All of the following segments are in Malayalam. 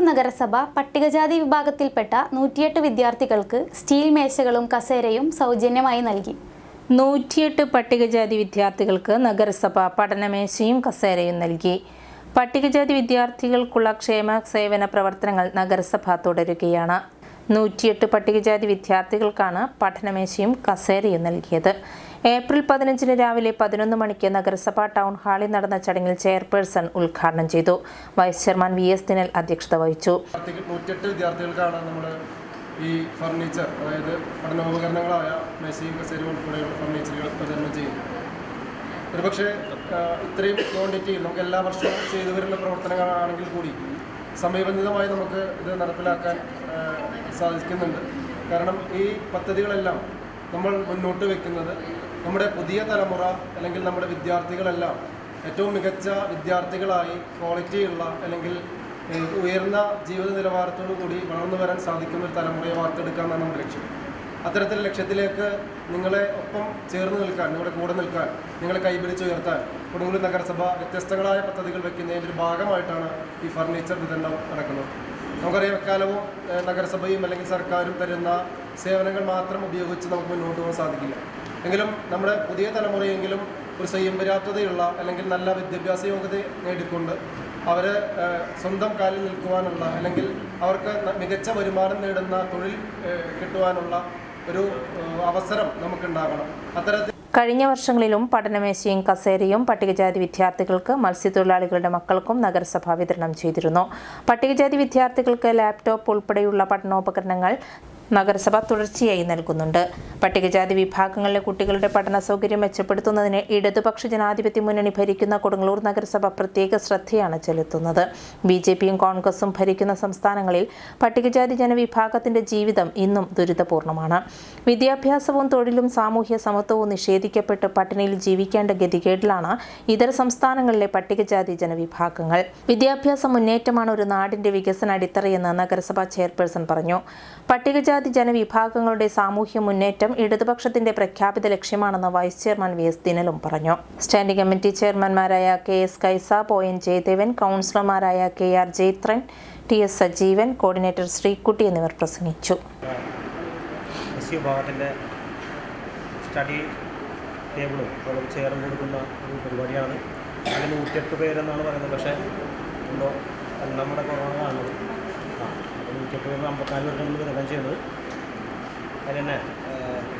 നഗരസഭ പട്ടികജാതി വിഭാഗത്തിൽപ്പെട്ട നൂറ്റിയെട്ട് വിദ്യാർത്ഥികൾക്ക് സ്റ്റീൽ മേശകളും കസേരയും സൗജന്യമായി നൽകി. നൂറ്റിയെട്ട് പട്ടികജാതി വിദ്യാർത്ഥികൾക്ക് നഗരസഭ പഠനമേശയും കസേരയും നൽകി. പട്ടികജാതി വിദ്യാർത്ഥികൾക്കുള്ള ക്ഷേമ സേവന പ്രവർത്തനങ്ങൾ നഗരസഭ തുടരുകയാണ്. നൂറ്റിയെട്ട് പട്ടികജാതി വിദ്യാർത്ഥികൾക്കാണ് പഠനമേശയും കസേരയും നൽകിയത്. ഏപ്രിൽ പതിനഞ്ചിന് രാവിലെ പതിനൊന്ന് മണിക്ക് നഗരസഭാ ടൗൺ ഹാളിൽ നടന്ന ചടങ്ങിൽ ചെയർപേഴ്സൺ ഉദ്ഘാടനം ചെയ്തു. Vice chairman V S Dinal അധ്യക്ഷത വഹിച്ചു. നൂറ്റെട്ട് വിദ്യാർത്ഥികൾക്കാണ് നമ്മൾ ഈ ഫർണിച്ചർ അതായത് പഠനോപകരണങ്ങളായ മേശയും കസേരയും ഉൾപ്പെടെയുള്ള ഫർണിച്ചറുകൾ വിതരണം ചെയ്യുന്നത്. ഒരുപക്ഷെ ഇത്രയും ക്വാണ്ടിറ്റി നമുക്ക് എല്ലാ വർഷവും ചെയ്തു വരുന്ന പ്രവർത്തനങ്ങളാണെങ്കിൽ കൂടി സമയബന്ധിതമായി നമുക്ക് ഇത് നടപ്പിലാക്കാൻ സാധിക്കുന്നുണ്ട്. കാരണം ഈ പദ്ധതികളെല്ലാം നമ്മൾ മുന്നോട്ട് വെക്കുന്നത് നമ്മുടെ പുതിയ തലമുറ അല്ലെങ്കിൽ നമ്മുടെ വിദ്യാർത്ഥികളെല്ലാം ഏറ്റവും മികച്ച വിദ്യാർത്ഥികളായി ക്വാളിറ്റിയുള്ള അല്ലെങ്കിൽ ഉയർന്ന ജീവിത നിലവാരത്തോടു കൂടി വളർന്നു വരാൻ സാധിക്കുന്ന ഒരു തലമുറയെ വാർത്തെടുക്കാമെന്നാണ് നമ്മുടെ ലക്ഷ്യം. അത്തരത്തിൽ ലക്ഷ്യത്തിലേക്ക് നിങ്ങളെ ഒപ്പം ചേർന്ന് നിൽക്കാൻ നിങ്ങളുടെ കൂടെ നിൽക്കാൻ നിങ്ങളെ കൈപിടിച്ചുയർത്താൻ കൊടുങ്ങല്ലൂർ നഗരസഭ വ്യത്യസ്തങ്ങളായ പദ്ധതികൾ വെക്കുന്നതിന്റെ ഒരു ഭാഗമായിട്ടാണ് ഈ ഫർണിച്ചർ വിതരണം നടക്കുന്നത്. നമുക്കറിയാം എക്കാലവും നഗരസഭയും അല്ലെങ്കിൽ സർക്കാരും തരുന്ന സേവനങ്ങൾ മാത്രം ഉപയോഗിച്ച് നമുക്ക് മുന്നോട്ട് പോകാൻ സാധിക്കില്ല. എങ്കിലും നമ്മുടെ പുതിയ തലമുറയെങ്കിലും ഒരു സ്വയംപര്യാപ്തതയുള്ള അല്ലെങ്കിൽ നല്ല വിദ്യാഭ്യാസ യോഗ്യത നേടിക്കൊണ്ട് അവർ സ്വന്തം കാലിൽ നിൽക്കുവാനുള്ള അല്ലെങ്കിൽ അവർക്ക് മികച്ച വരുമാനം നേടുന്ന തൊഴിൽ കിട്ടുവാനുള്ള ഒരു അവസരം നമുക്കുണ്ടാകണം. അത്തരത്തിൽ കഴിഞ്ഞ വർഷങ്ങളിലും പഠനമേശയും കസേരയും പട്ടികജാതി വിദ്യാർത്ഥികൾക്ക് മത്സ്യത്തൊഴിലാളികളുടെ മക്കൾക്കും നഗരസഭ വിതരണം ചെയ്തിരുന്നു. പട്ടികജാതി വിദ്യാർത്ഥികൾക്ക് ലാപ്ടോപ്പ് ഉൾപ്പെടെയുള്ള പഠനോപകരണങ്ങൾ നഗരസഭ തുടർച്ചയായി നൽകുന്നുണ്ട്. പട്ടികജാതി വിഭാഗങ്ങളിലെ കുട്ടികളുടെ പഠന സൗകര്യം മെച്ചപ്പെടുത്തുന്നതിന് ഇടതുപക്ഷ ജനാധിപത്യ മുന്നണി ഭരിക്കുന്ന കൊടുങ്ങല്ലൂർ നഗരസഭ പ്രത്യേക ശ്രദ്ധയാണ് ചെലുത്തുന്നത്. ബി ജെ പിയും കോൺഗ്രസും ഭരിക്കുന്ന സംസ്ഥാനങ്ങളിൽ പട്ടികജാതി ജനവിഭാഗത്തിന്റെ ജീവിതം ഇന്നും ദുരിതപൂർണമാണ്. വിദ്യാഭ്യാസവും തൊഴിലും സാമൂഹ്യ സമത്വവും നിഷേധിക്കപ്പെട്ട് പട്ടിണിയിൽ ജീവിക്കേണ്ട ഗതികേടിലാണ് ഇതര സംസ്ഥാനങ്ങളിലെ പട്ടികജാതി ജനവിഭാഗങ്ങൾ. വിദ്യാഭ്യാസ മുന്നേറ്റമാണ് ഒരു നാടിന്റെ വികസന അടിത്തറയെന്ന് നഗരസഭാ ചെയർപേഴ്സൺ പറഞ്ഞു. പട്ടികജാതി ജനവിഭാഗങ്ങളുടെ സാമൂഹ്യ മുന്നേറ്റം ഇടതുപക്ഷത്തിന്റെ പ്രഖ്യാപിത ലക്ഷ്യമാണെന്ന് വൈസ് ചെയർമാൻ വി എസ് ദിനലും പറഞ്ഞു. സ്റ്റാൻഡിംഗ് കമ്മിറ്റി ചെയർമാൻമാരായ കെ എസ് കൈസ പോ എൻ ജയദേവൻ കൗൺസിലർമാരായ K R Jayathran T S Sajeevan coordinator Sreekutty എന്നിവർ പ്രസംഗിച്ചു. സ്റ്റഡി ടേബിളും കൊടുക്കുന്ന ഒരു പരിപാടിയാണ്. അതിൽ നൂറ്റിയെട്ട് പേരെന്നാണ് പറയുന്നത്. പക്ഷേ നമ്മുടെ നൂറ്റിയെട്ട് പേര് അമ്പത്തിനാല് പേർക്ക് നമ്മൾ വിതരണം ചെയ്യുന്നത്. അതിൽ തന്നെ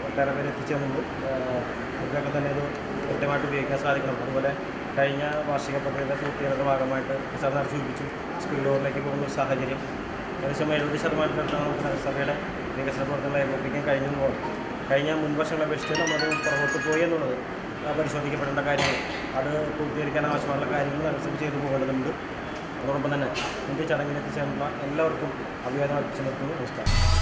ഒട്ടേറെ പേര് എത്തിച്ചേർന്നുണ്ട് ഏഹ്, ഇതൊക്കെ തന്നെ ഇത് കൃത്യമായിട്ട് ഉപയോഗിക്കാൻ സാധിക്കണം. അതുപോലെ കഴിഞ്ഞ വാർഷിക പദ്ധതിയുടെ പൂർത്തീകരണ ഭാഗമായിട്ട് സർ നടത്തി സൂചിപ്പിച്ചു സ്പീഡ് ഡോറിലേക്ക് പോകുന്ന ഒരു സാഹചര്യം. ഏകദേശം എഴുപത് ശതമാനത്തിനടുത്താണ് നമുക്ക് നഗരസഭയുടെ വികസന പ്രവർത്തനങ്ങൾ ഏകോപിപ്പിക്കാൻ കഴിഞ്ഞു പോകും കഴിഞ്ഞ മുൻ വർഷങ്ങളെ അപേക്ഷിച്ച് നമ്മളത് പുറകോട്ട് പോയി എന്നുള്ളത് പരിശോധിക്കപ്പെടേണ്ട കാര്യങ്ങൾ അത് പൂർത്തീകരിക്കാൻ ആവശ്യമുള്ള കാര്യങ്ങൾ നഗരസഭ ചെയ്തു പോകേണ്ടതുണ്ട്. അതോടൊപ്പം തന്നെ ഇന്നത്തെ ചടങ്ങിൽ എത്തിച്ചേർന്നുള്ള എല്ലാവർക്കും അഭിവാദം അർപ്പിച്ചു നിർത്തുന്നു നമസ്കാരം.